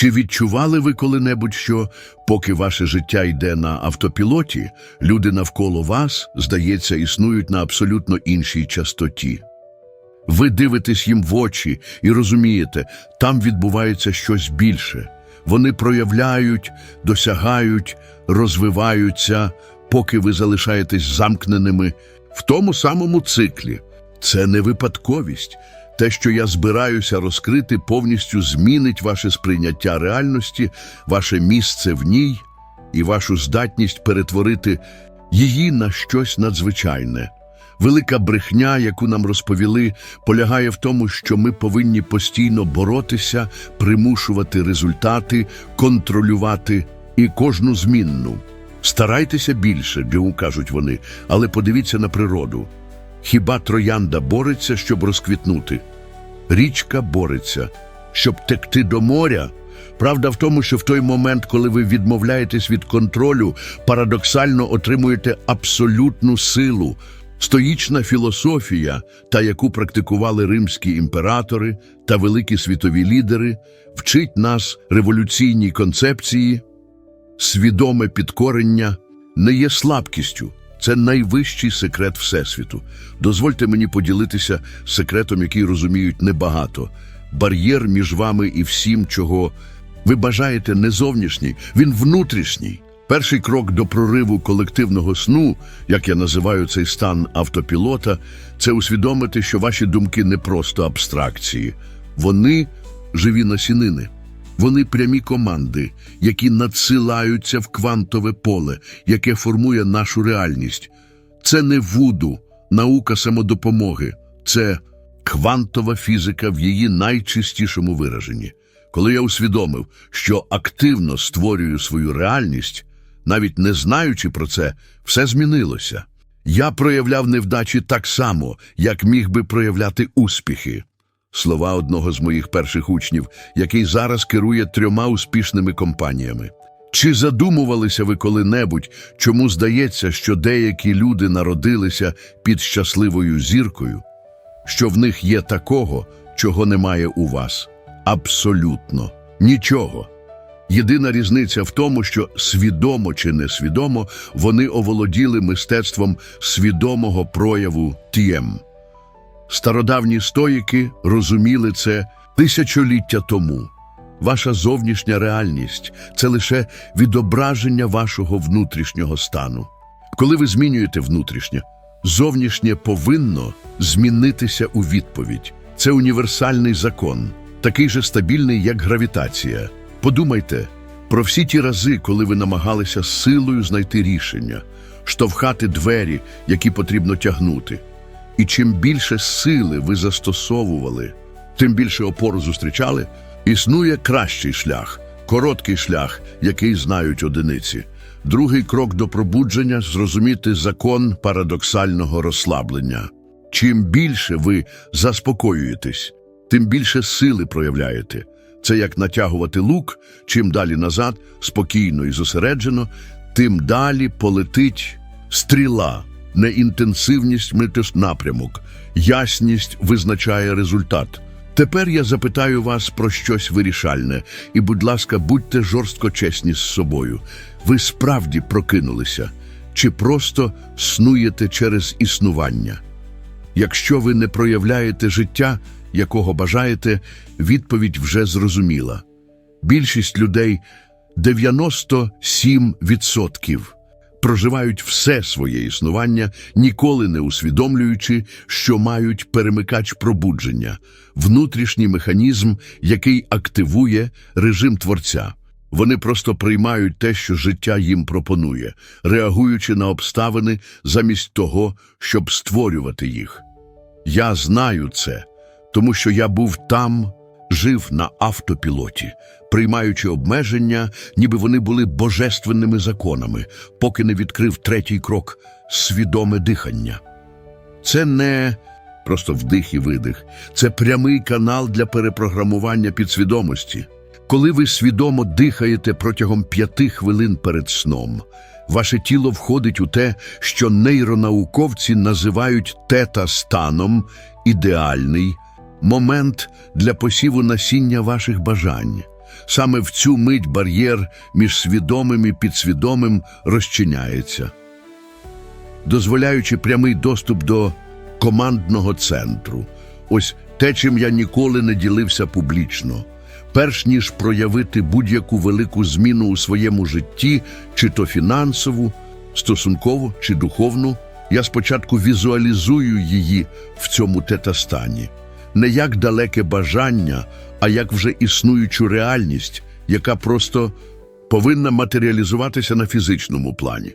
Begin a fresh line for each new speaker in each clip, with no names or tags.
Чи відчували ви коли-небудь, що поки ваше життя йде на автопілоті, люди навколо вас, здається, існують на абсолютно іншій частоті? Ви дивитесь їм в очі і розумієте, там відбувається щось більше. Вони проявляють, досягають, розвиваються, поки ви залишаєтесь замкненими в тому самому циклі. Це не випадковість. Те, що я збираюся розкрити, повністю змінить ваше сприйняття реальності, ваше місце в ній і вашу здатність перетворити її на щось надзвичайне. Велика брехня, яку нам розповіли, полягає в тому, що ми повинні постійно боротися, примушувати результати, контролювати і кожну змінну. Старайтеся більше, Джеу кажуть вони, але подивіться на природу. Хіба троянда бореться, щоб розквітнути? Річка бореться, щоб текти до моря. Правда в тому, що в той момент, коли ви відмовляєтесь від контролю, парадоксально отримуєте абсолютну силу. Стоїчна філософія, та яку практикували римські імператори та великі світові лідери, вчить нас революційній концепції, свідоме підкорення не є слабкістю. Це найвищий секрет Всесвіту. Дозвольте мені поділитися секретом, який розуміють небагато. Бар'єр між вами і всім, чого ви бажаєте, не зовнішній, він внутрішній. Перший крок до прориву колективного сну, як я називаю цей стан автопілота, це усвідомити, що ваші думки не просто абстракції, вони живі насінини. Вони прямі команди, які надсилаються в квантове поле, яке формує нашу реальність. Це не вуду, наука самодопомоги, це квантова фізика в її найчистішому вираженні. Коли я усвідомив, що активно створюю свою реальність, навіть не знаючи про це, все змінилося. Я проявляв невдачі так само, як міг би проявляти успіхи. Слова одного з моїх перших учнів, який зараз керує трьома успішними компаніями. Чи задумувалися ви коли-небудь, чому здається, що деякі люди народилися під щасливою зіркою, що в них є такого, чого немає у вас? Абсолютно нічого. Єдина різниця в тому, що свідомо чи несвідомо вони оволоділи мистецтвом свідомого прояву тієм. Стародавні стоїки розуміли це тисячоліття тому. Ваша зовнішня реальність це лише відображення вашого внутрішнього стану. Коли ви змінюєте внутрішнє, зовнішнє повинно змінитися у відповідь. Це універсальний закон, такий же стабільний, як гравітація. Подумайте про всі ті рази, коли ви намагалися силою знайти рішення, штовхати двері, які потрібно тягнути. І чим більше сили ви застосовували, тим більше опору зустрічали, існує кращий шлях, короткий шлях, який знають одиниці. Другий крок до пробудження зрозуміти закон парадоксального розслаблення. Чим більше ви заспокоюєтесь, тим більше сили проявляєте. Це як натягувати лук, чим далі назад, спокійно і зосереджено, тим далі полетить стріла. Не інтенсивність напрямок, ясність визначає результат. Тепер я запитаю вас про щось вирішальне, і, будь ласка, будьте жорстко чесні з собою. Ви справді прокинулися чи просто снуєте через існування? Якщо ви не проявляєте життя, якого бажаєте, відповідь вже зрозуміла. Більшість людей 97% проживають все своє існування, ніколи не усвідомлюючи, що мають перемикач пробудження, внутрішній механізм, який активує режим творця. Вони просто приймають те, що життя їм пропонує, реагуючи на обставини замість того, щоб створювати їх. Я знаю це, тому що я був там, жив на автопілоті, приймаючи обмеження, ніби вони були божественними законами, поки не відкрив третій крок свідоме дихання. Це не просто вдих і видих, це прямий канал для перепрограмування підсвідомості. Коли ви свідомо дихаєте протягом п'яти хвилин перед сном, ваше тіло входить у те, що нейронауковці називають тета-станом ідеальний момент для посіву насіння ваших бажань. Саме в цю мить бар'єр між свідомим і підсвідомим розчиняється, дозволяючи прямий доступ до командного центру. Ось те, чим я ніколи не ділився публічно. Перш ніж проявити будь-яку велику зміну у своєму житті, чи то фінансову, стосункову чи духовну, я спочатку візуалізую її в цьому тетастані. Не як далеке бажання, а як вже існуючу реальність, яка просто повинна матеріалізуватися на фізичному плані.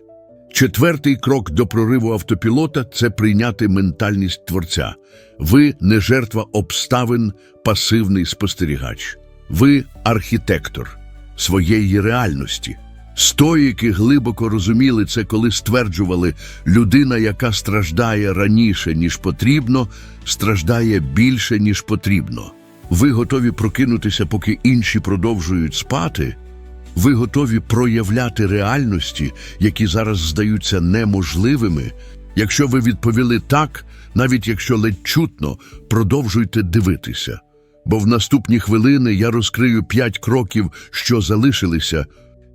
Четвертий крок до прориву автопілота це прийняти ментальність творця. Ви не жертва обставин, пасивний спостерігач. Ви архітектор своєї реальності. Стоїки глибоко розуміли це, коли стверджували, людина, яка страждає раніше, ніж потрібно, страждає більше, ніж потрібно. Ви готові прокинутися, поки інші продовжують спати? Ви готові проявляти реальності, які зараз здаються неможливими? Якщо ви відповіли так, навіть якщо ледь чутно, продовжуйте дивитися. Бо в наступні хвилини я розкрию п'ять кроків, що залишилися,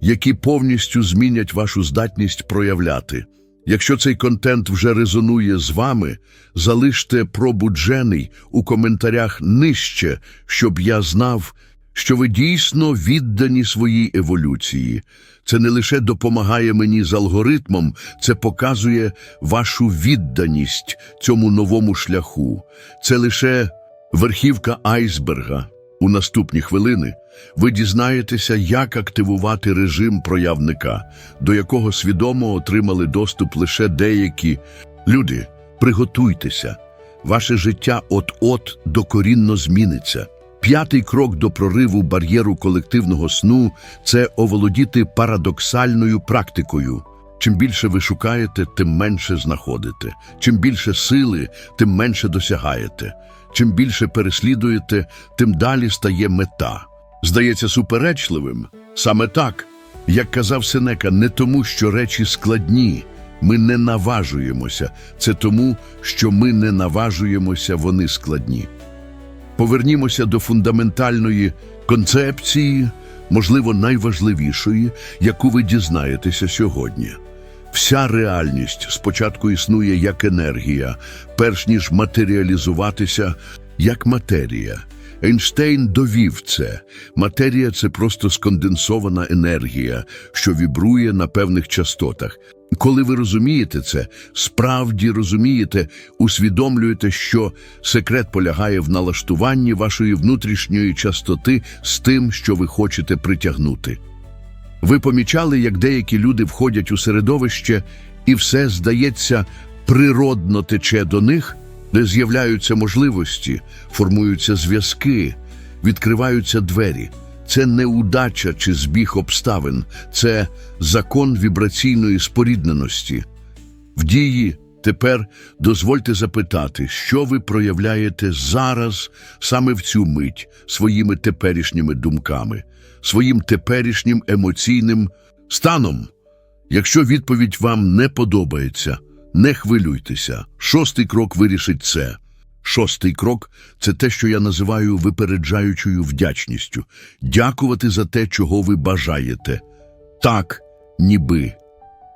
які повністю змінять вашу здатність проявляти. Якщо цей контент вже резонує з вами, залиште пробуджений у коментарях нижче, щоб я знав, що ви дійсно віддані своїй еволюції. Це не лише допомагає мені з алгоритмом, це показує вашу відданість цьому новому шляху. Це лише верхівка айсберга. У наступні хвилини ви дізнаєтеся, як активувати режим проявника, до якого свідомо отримали доступ лише деякі люди. Приготуйтеся, ваше життя от-от докорінно зміниться. П'ятий крок до прориву бар'єру колективного сну це оволодіти парадоксальною практикою. Чим більше ви шукаєте, тим менше знаходите. Чим більше сили, тим менше досягаєте. Чим більше переслідуєте, тим далі стає мета. Здається суперечливим. Саме так, як казав Сенека, не тому, що речі складні. Ми не наважуємося. Це тому, що ми не наважуємося, вони складні. Повернімося до фундаментальної концепції, можливо, найважливішої, яку ви дізнаєтеся сьогодні. Вся реальність спочатку існує як енергія, перш ніж матеріалізуватися як матерія. Ейнштейн довів це. Матерія це просто сконденсована енергія, що вібрує на певних частотах. Коли ви розумієте це, справді розумієте, усвідомлюєте, що секрет полягає в налаштуванні вашої внутрішньої частоти з тим, що ви хочете притягнути. Ви помічали, як деякі люди входять у середовище, і все, здається, природно тече до них, де з'являються можливості, формуються зв'язки, відкриваються двері. Це не удача чи збіг обставин, це закон вібраційної спорідненості. В дії тепер дозвольте запитати, що ви проявляєте зараз, саме в цю мить, своїми теперішніми думками, своїм теперішнім емоційним станом. Якщо відповідь вам не подобається, не хвилюйтеся. Шостий крок вирішить це. Шостий крок це те, що я називаю випереджаючою вдячністю. Дякувати за те, чого ви бажаєте. Так, ніби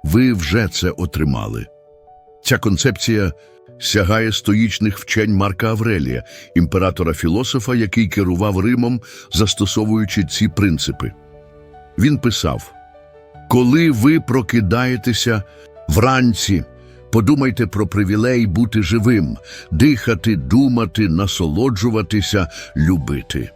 ви вже це отримали. Ця концепція сягає стоїчних вчень Марка Аврелія, імператора-філософа, який керував Римом, застосовуючи ці принципи. Він писав: Коли ви прокидаєтеся вранці, подумайте про привілей бути живим, дихати, думати, насолоджуватися, любити.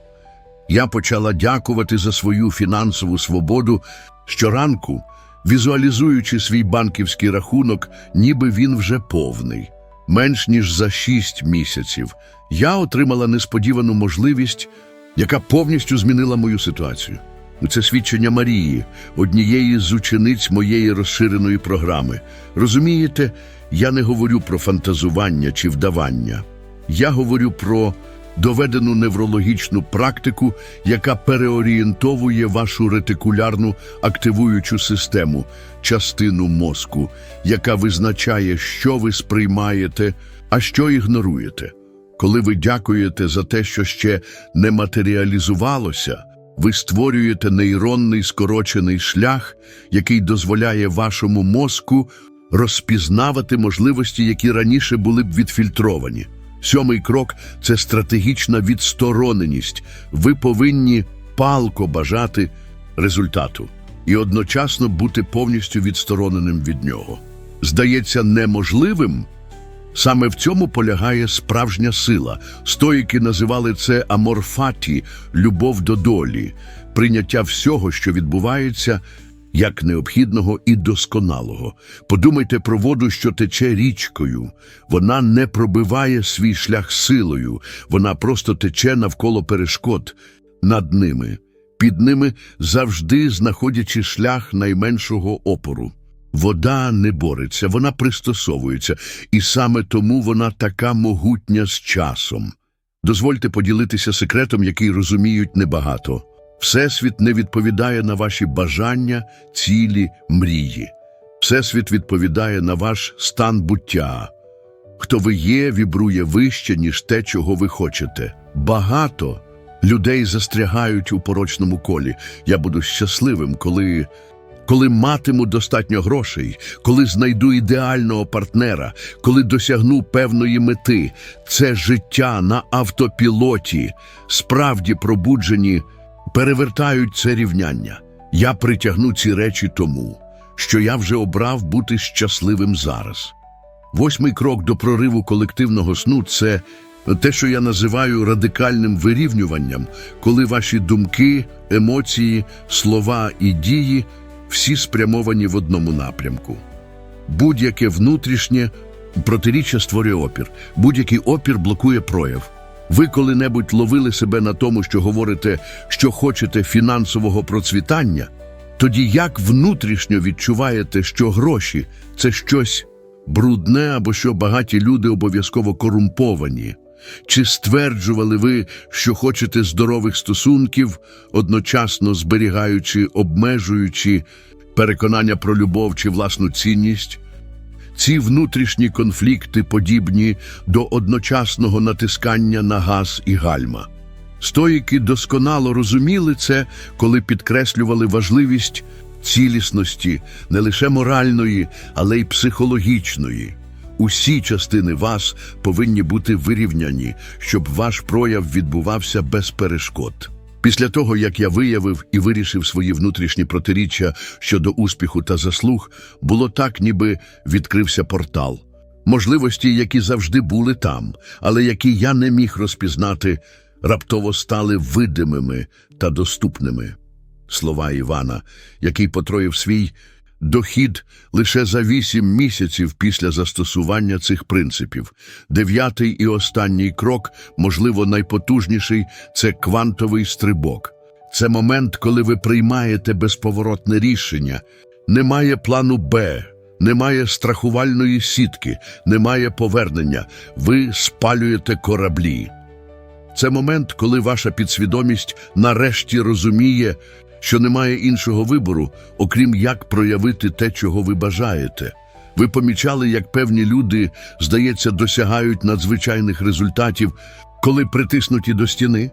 Я почала дякувати за свою фінансову свободу щоранку, візуалізуючи свій банківський рахунок, ніби він вже повний. Менш ніж за шість місяців я отримала несподівану можливість, яка повністю змінила мою ситуацію. Це свідчення Марії, однієї з учениць моєї розширеної програми. Розумієте, я не говорю про фантазування чи вдавання. Я говорю про доведену неврологічну практику, яка переорієнтовує вашу ретикулярну активуючу систему, частину мозку, яка визначає, що ви сприймаєте, а що ігноруєте. Коли ви дякуєте за те, що ще не матеріалізувалося, Ви створюєте нейронний скорочений шлях, який дозволяє вашому мозку розпізнавати можливості, які раніше були б відфільтровані. Сьомий крок це стратегічна відстороненість. Ви повинні палко бажати результату і одночасно бути повністю відстороненим від нього. Здається неможливим. Саме в цьому полягає справжня сила. Стоїки називали це аморфаті, любов до долі, прийняття всього, що відбувається, як необхідного і досконалого. Подумайте про воду, що тече річкою. Вона не пробиває свій шлях силою, вона просто тече навколо перешкод над ними, під ними завжди знаходячи шлях найменшого опору. Вода не бореться, вона пристосовується, і саме тому вона така могутня з часом. Дозвольте поділитися секретом, який розуміють небагато. Всесвіт не відповідає на ваші бажання, цілі, мрії. Всесвіт відповідає на ваш стан буття. Хто ви є, вібрує вище, ніж те, чого ви хочете. Багато людей застрягають у порочному колі. Я буду щасливим, коли коли матиму достатньо грошей, коли знайду ідеального партнера, коли досягну певної мети, це життя на автопілоті, справді пробуджені, перевертають це рівняння. Я притягну ці речі тому, що я вже обрав бути щасливим зараз. Восьмий крок до прориву колективного сну це те, що я називаю радикальним вирівнюванням, коли ваші думки, емоції, слова і дії всі спрямовані в одному напрямку. Будь-яке внутрішнє протиріччя створює опір, будь-який опір блокує прояв. Ви коли-небудь ловили себе на тому, що говорите, що хочете фінансового процвітання, тоді як внутрішньо відчуваєте, що гроші це щось брудне або що багаті люди обов'язково корумповані? Чи стверджували ви, що хочете здорових стосунків, одночасно зберігаючи, обмежуючи переконання про любов чи власну цінність? Ці внутрішні конфлікти подібні до одночасного натискання на газ і гальма. Стоїки досконало розуміли це, коли підкреслювали важливість цілісності не лише моральної, але й психологічної. Усі частини вас повинні бути вирівняні, щоб ваш прояв відбувався без перешкод. Після того, як я виявив і вирішив свої внутрішні протиріччя щодо успіху та заслуг, було так, ніби відкрився портал. Можливості, які завжди були там, але які я не міг розпізнати, раптово стали видимими та доступними. Слова Івана, який потроїв свій дохід лише за вісім місяців після застосування цих принципів. Дев'ятий і останній крок, можливо, найпотужніший це квантовий стрибок. Це момент, коли ви приймаєте безповоротне рішення. Немає плану Б, немає страхувальної сітки, немає повернення. Ви спалюєте кораблі. Це момент, коли ваша підсвідомість нарешті розуміє, що немає іншого вибору, окрім як проявити те, чого ви бажаєте. Ви помічали, як певні люди, здається, досягають надзвичайних результатів, коли притиснуті до стіни?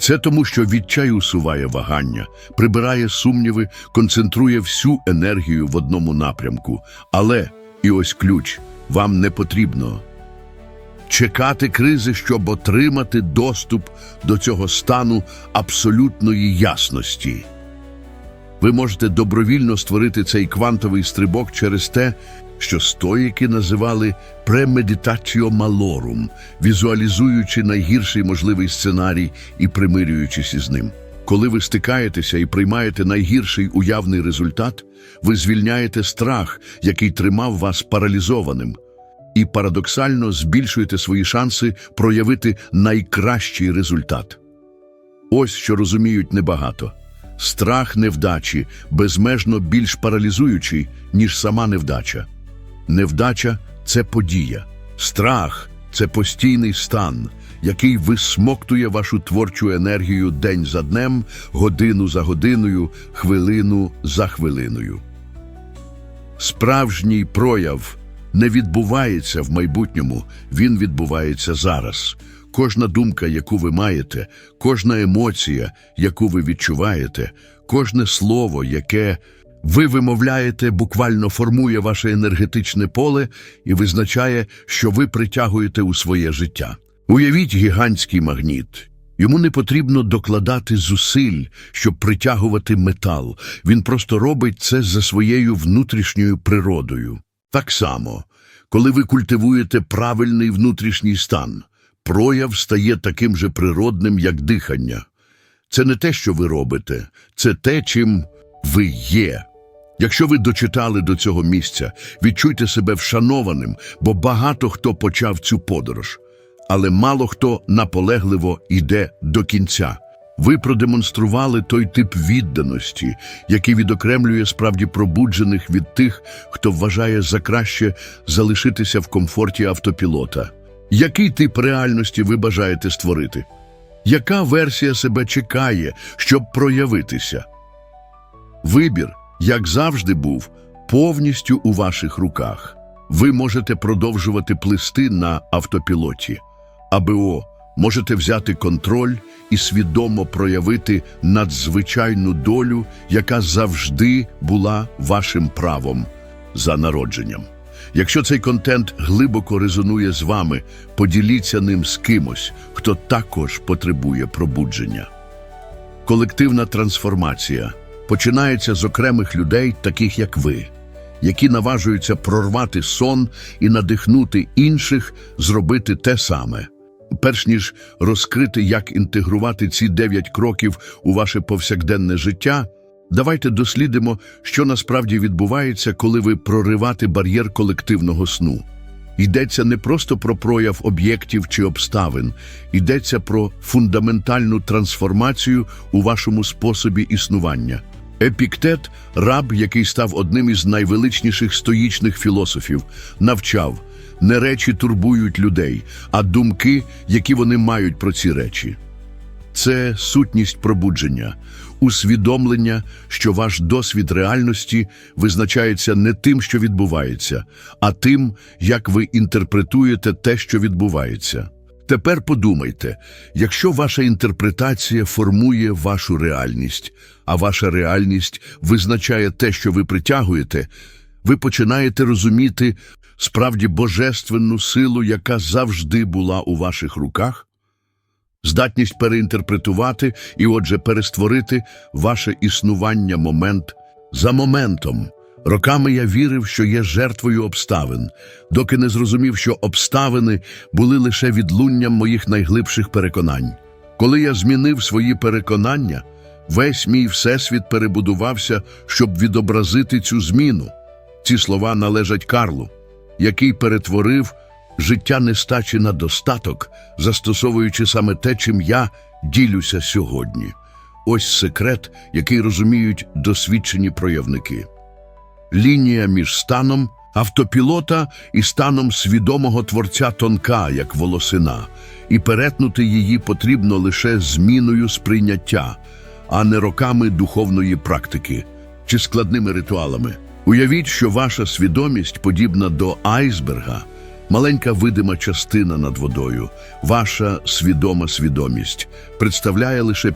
Це тому, що відчай усуває вагання, прибирає сумніви, концентрує всю енергію в одному напрямку. Але, і ось ключ, вам не потрібно чекати кризи, щоб отримати доступ до цього стану абсолютної ясності. Ви можете добровільно створити цей квантовий стрибок через те, що стоїки називали премедитаціо малорум, візуалізуючи найгірший можливий сценарій і примирюючись із ним. Коли ви стикаєтеся і приймаєте найгірший уявний результат, ви звільняєте страх, який тримав вас паралізованим, і парадоксально збільшуєте свої шанси проявити найкращий результат. Ось що розуміють небагато. Страх невдачі безмежно більш паралізуючий, ніж сама невдача. Невдача це подія. Страх це постійний стан, який висмоктує вашу творчу енергію день за днем, годину за годиною, хвилину за хвилиною. Справжній прояв не відбувається в майбутньому, він відбувається зараз. Кожна думка, яку ви маєте, кожна емоція, яку ви відчуваєте, кожне слово, яке ви вимовляєте, буквально формує ваше енергетичне поле і визначає, що ви притягуєте у своє життя. Уявіть гігантський магніт. Йому не потрібно докладати зусиль, щоб притягувати метал. Він просто робить це за своєю внутрішньою природою. Так само, коли ви культивуєте правильний внутрішній стан, прояв стає таким же природним, як дихання. Це не те, що ви робите, це те, чим ви є. Якщо ви дочитали до цього місця, відчуйте себе вшанованим, бо багато хто почав цю подорож, але мало хто наполегливо йде до кінця. Ви продемонстрували той тип відданості, який відокремлює справді пробуджених від тих, хто вважає за краще залишитися в комфорті автопілота. Який тип реальності ви бажаєте створити? Яка версія себе чекає, щоб проявитися? Вибір, як завжди був, повністю у ваших руках. Ви можете продовжувати плисти на автопілоті. АБО можете взяти контроль і свідомо проявити надзвичайну долю, яка завжди була вашим правом за народженням. Якщо цей контент глибоко резонує з вами, поділіться ним з кимось, хто також потребує пробудження. Колективна трансформація починається з окремих людей, таких як ви, які наважуються прорвати сон і надихнути інших зробити те саме. Перш ніж розкрити, як інтегрувати ці дев'ять кроків у ваше повсякденне життя, давайте дослідимо, що насправді відбувається, коли ви проривати бар'єр колективного сну. Йдеться не просто про прояв об'єктів чи обставин, йдеться про фундаментальну трансформацію у вашому способі існування. Епіктет, раб, який став одним із найвеличніших стоїчних філософів, навчав не речі турбують людей, а думки, які вони мають про ці речі. Це сутність пробудження, усвідомлення, що ваш досвід реальності визначається не тим, що відбувається, а тим, як ви інтерпретуєте те, що відбувається. Тепер подумайте, якщо ваша інтерпретація формує вашу реальність, а ваша реальність визначає те, що ви притягуєте, ви починаєте розуміти справді божественну силу, яка завжди була у ваших руках, здатність переінтерпретувати і, отже, перестворити ваше існування момент за моментом. Роками я вірив, що є жертвою обставин, доки не зрозумів, що обставини були лише відлунням моїх найглибших переконань. Коли я змінив свої переконання, весь мій всесвіт перебудувався, щоб відобразити цю зміну. Ці слова належать Карлу, який перетворив життя нестачі на достаток, застосовуючи саме те, чим я ділюся сьогодні. Ось секрет, який розуміють досвідчені проявники. Лінія між станом автопілота і станом свідомого творця тонка, як волосина, і перетнути її потрібно лише зміною сприйняття, а не роками духовної практики чи складними ритуалами. Уявіть, що ваша свідомість подібна до айсберга, маленька видима частина над водою. Ваша свідома свідомість представляє лише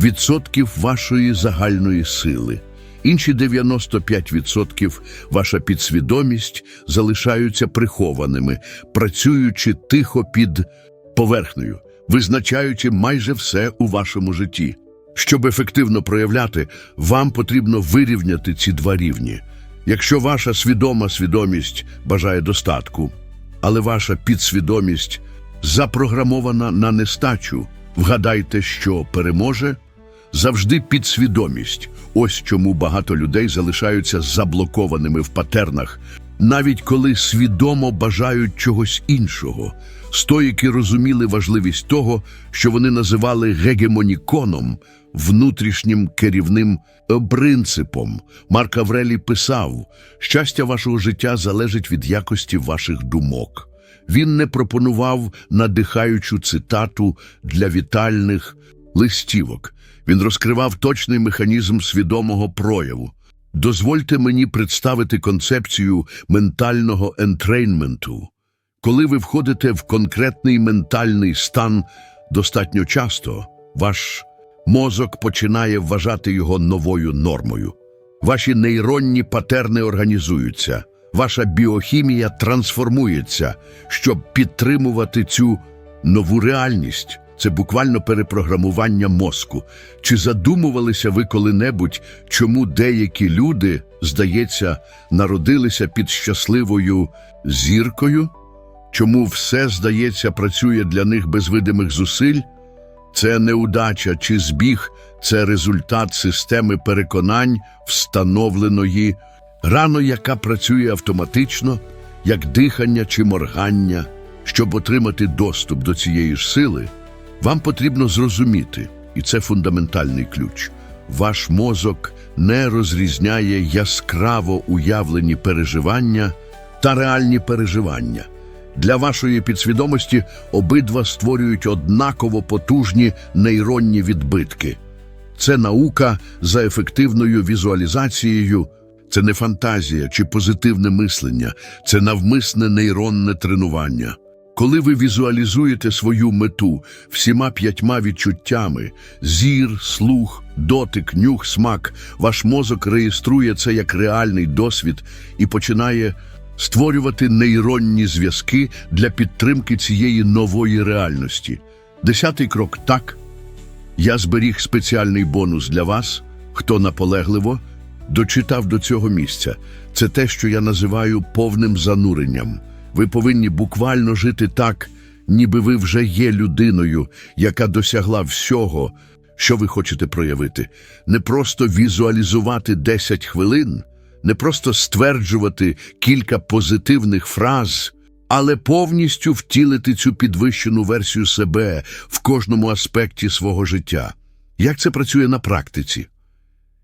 5% вашої загальної сили. Інші 95% ваша підсвідомість залишаються прихованими, працюючи тихо під поверхнею, визначаючи майже все у вашому житті. Щоб ефективно проявляти, вам потрібно вирівняти ці два рівні. Якщо ваша свідома свідомість бажає достатку, але ваша підсвідомість запрограмована на нестачу, вгадайте, що переможе завжди підсвідомість. Ось чому багато людей залишаються заблокованими в патернах, навіть коли свідомо бажають чогось іншого. Стоїки розуміли важливість того, що вони називали гегемоніконом, внутрішнім керівним е, принципом. Марк Аврелій писав: щастя вашого життя залежить від якості ваших думок. Він не пропонував надихаючу цитату для вітальних листівок. Він розкривав точний механізм свідомого прояву. Дозвольте мені представити концепцію ментального ентрейнменту. Коли ви входите в конкретний ментальний стан достатньо часто, ваш мозок починає вважати його новою нормою. Ваші нейронні патерни організуються, ваша біохімія трансформується, щоб підтримувати цю нову реальність. Це буквально перепрограмування мозку. Чи задумувалися ви коли-небудь, чому деякі люди, здається, народилися під щасливою зіркою? Чому все, здається, працює для них без видимих зусиль? Це неудача чи збіг, це результат системи переконань, встановленої рано, яка працює автоматично, як дихання чи моргання. Щоб отримати доступ до цієї ж сили, вам потрібно зрозуміти, і це фундаментальний ключ. Ваш мозок не розрізняє яскраво уявлені переживання та реальні переживання. Для вашої підсвідомості обидва створюють однаково потужні нейронні відбитки. Це наука за ефективною візуалізацією. Це не фантазія чи позитивне мислення, це навмисне нейронне тренування. Коли ви візуалізуєте свою мету всіма п'ятьма відчуттями зір, слух, дотик, нюх, смак, ваш мозок реєструє це як реальний досвід і починає створювати нейронні зв'язки для підтримки цієї нової реальності. Десятий крок так. Я зберіг спеціальний бонус для вас, хто наполегливо дочитав до цього місця. Це те, що я називаю повним зануренням. Ви повинні буквально жити так, ніби ви вже є людиною, яка досягла всього, що ви хочете проявити. Не просто візуалізувати 10 хвилин, не просто стверджувати кілька позитивних фраз, але повністю втілити цю підвищену версію себе в кожному аспекті свого життя. Як це працює на практиці?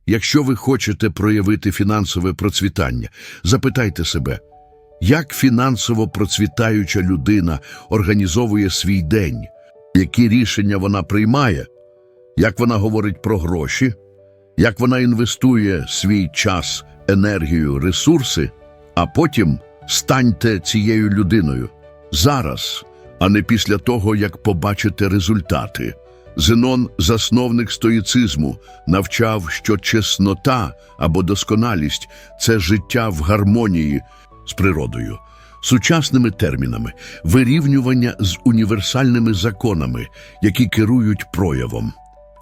Якщо ви хочете проявити фінансове процвітання, запитайте себе, як фінансово процвітаюча людина організовує свій день, які рішення вона приймає, як вона говорить про гроші, як вона інвестує свій час, енергію, ресурси, а потім станьте цією людиною зараз, а не після того, як побачите результати. Зенон, засновник стоїцизму, навчав, що чеснота або досконалість це життя в гармонії з природою. Сучасними термінами вирівнювання з універсальними законами, які керують проявом.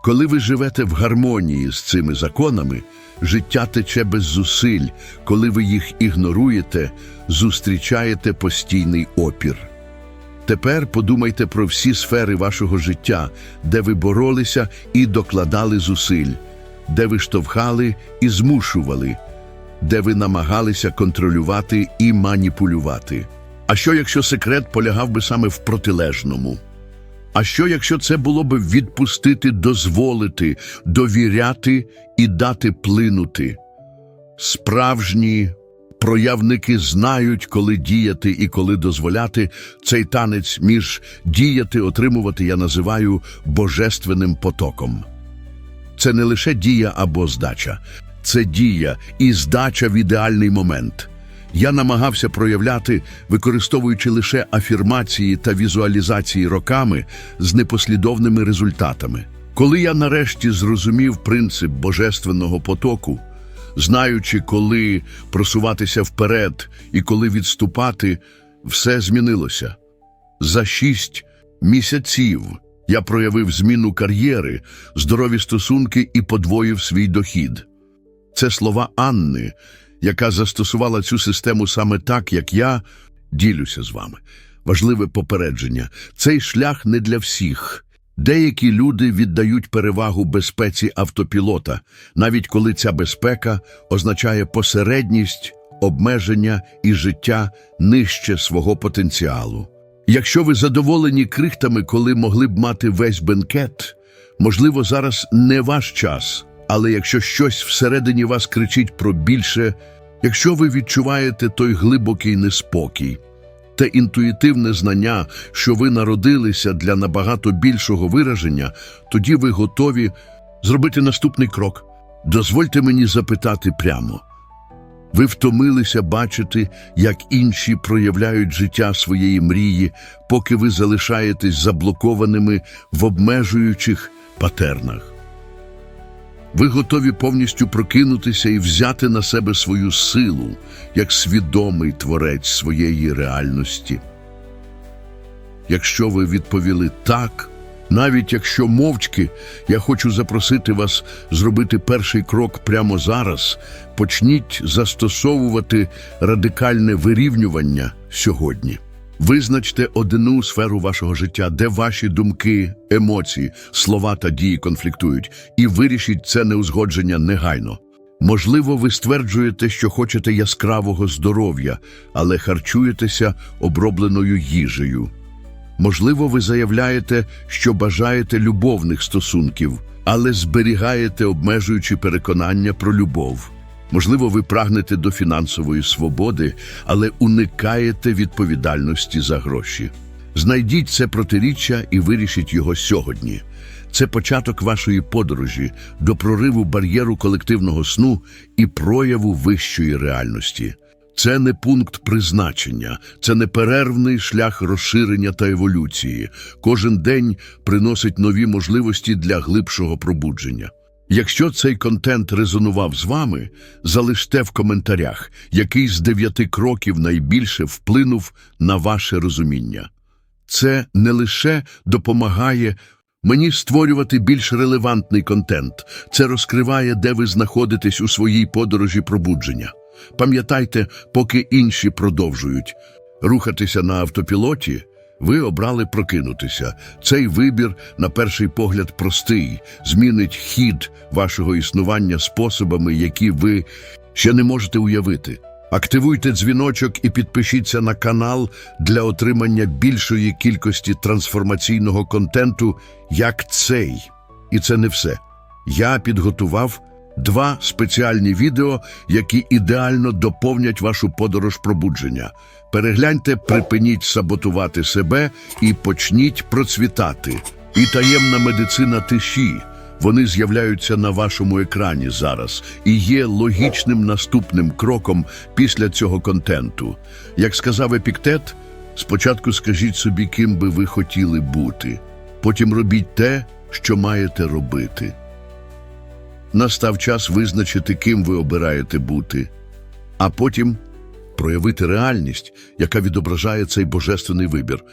Коли ви живете в гармонії з цими законами, життя тече без зусиль, коли ви їх ігноруєте, зустрічаєте постійний опір. Тепер подумайте про всі сфери вашого життя, де ви боролися і докладали зусиль, де ви штовхали і змушували, де ви намагалися контролювати і маніпулювати. А що, якщо секрет полягав би саме в протилежному? А що, якщо це було би відпустити, дозволити, довіряти і дати плинути? Справжні проявники знають, коли діяти і коли дозволяти. Цей танець між діяти, отримувати я називаю божественним потоком. Це не лише дія або здача, це дія і здача в ідеальний момент. Я намагався проявляти, використовуючи лише афірмації та візуалізації роками з непослідовними результатами. Коли я нарешті зрозумів принцип божественного потоку, знаючи, коли просуватися вперед і коли відступати, все змінилося. За шість місяців я проявив зміну кар'єри, здорові стосунки і подвоїв свій дохід. Це слова Анни, яка застосувала цю систему саме так, як я ділюся з вами. Важливе попередження: цей шлях не для всіх. Деякі люди віддають перевагу безпеці автопілота, навіть коли ця безпека означає посередність, обмеження і життя нижче свого потенціалу. Якщо ви задоволені крихтами, коли могли б мати весь бенкет, можливо, зараз не ваш час. Але якщо щось всередині вас кричить про більше, якщо ви відчуваєте той глибокий неспокій, те інтуїтивне знання, що ви народилися для набагато більшого вираження, тоді ви готові зробити наступний крок. Дозвольте мені запитати прямо, Ви втомилися бачити, як інші проявляють життя своєї мрії, поки ви залишаєтесь заблокованими в обмежуючих патернах. Ви готові повністю прокинутися і взяти на себе свою силу, як свідомий творець своєї реальності. Якщо ви відповіли так, навіть якщо мовчки, я хочу запросити вас зробити перший крок прямо зараз. Почніть застосовувати радикальне вирівнювання сьогодні. Визначте одну сферу вашого життя, де ваші думки, емоції, слова та дії конфліктують, і вирішіть це неузгодження негайно. Можливо, ви стверджуєте, що хочете яскравого здоров'я, але харчуєтеся обробленою їжею. Можливо, ви заявляєте, що бажаєте любовних стосунків, але зберігаєте обмежуючі переконання про любов. Можливо, ви прагнете до фінансової свободи, але уникаєте відповідальності за гроші. Знайдіть це протиріччя і вирішіть його сьогодні. Це початок вашої подорожі до прориву бар'єру колективного сну і прояву вищої реальності. Це не пункт призначення, це неперервний шлях розширення та еволюції. Кожен день приносить нові можливості для глибшого пробудження. Якщо цей контент резонував з вами, залиште в коментарях, який з дев'яти кроків найбільше вплинув на ваше розуміння. Це не лише допомагає мені створювати більш релевантний контент, це розкриває, де ви знаходитесь у своїй подорожі пробудження. Пам'ятайте, поки інші продовжують рухатися на автопілоті, ви обрали прокинутися. Цей вибір, на перший погляд, простий, змінить хід вашого існування способами, які ви ще не можете уявити. Активуйте дзвіночок і підпишіться на канал для отримання більшої кількості трансформаційного контенту, як цей. І це не все. Я підготував два спеціальні відео, які ідеально доповнять вашу подорож пробудження. Перегляньте, припиніть саботувати себе і почніть процвітати. І таємна медицина тиші. Вони з'являються на вашому екрані зараз і є логічним наступним кроком після цього контенту. Як сказав Епіктет, спочатку скажіть собі, ким би ви хотіли бути, потім робіть те, що маєте робити. Настав час визначити, ким ви обираєте бути, а потім проявити реальність, яка відображає цей божественний вибір.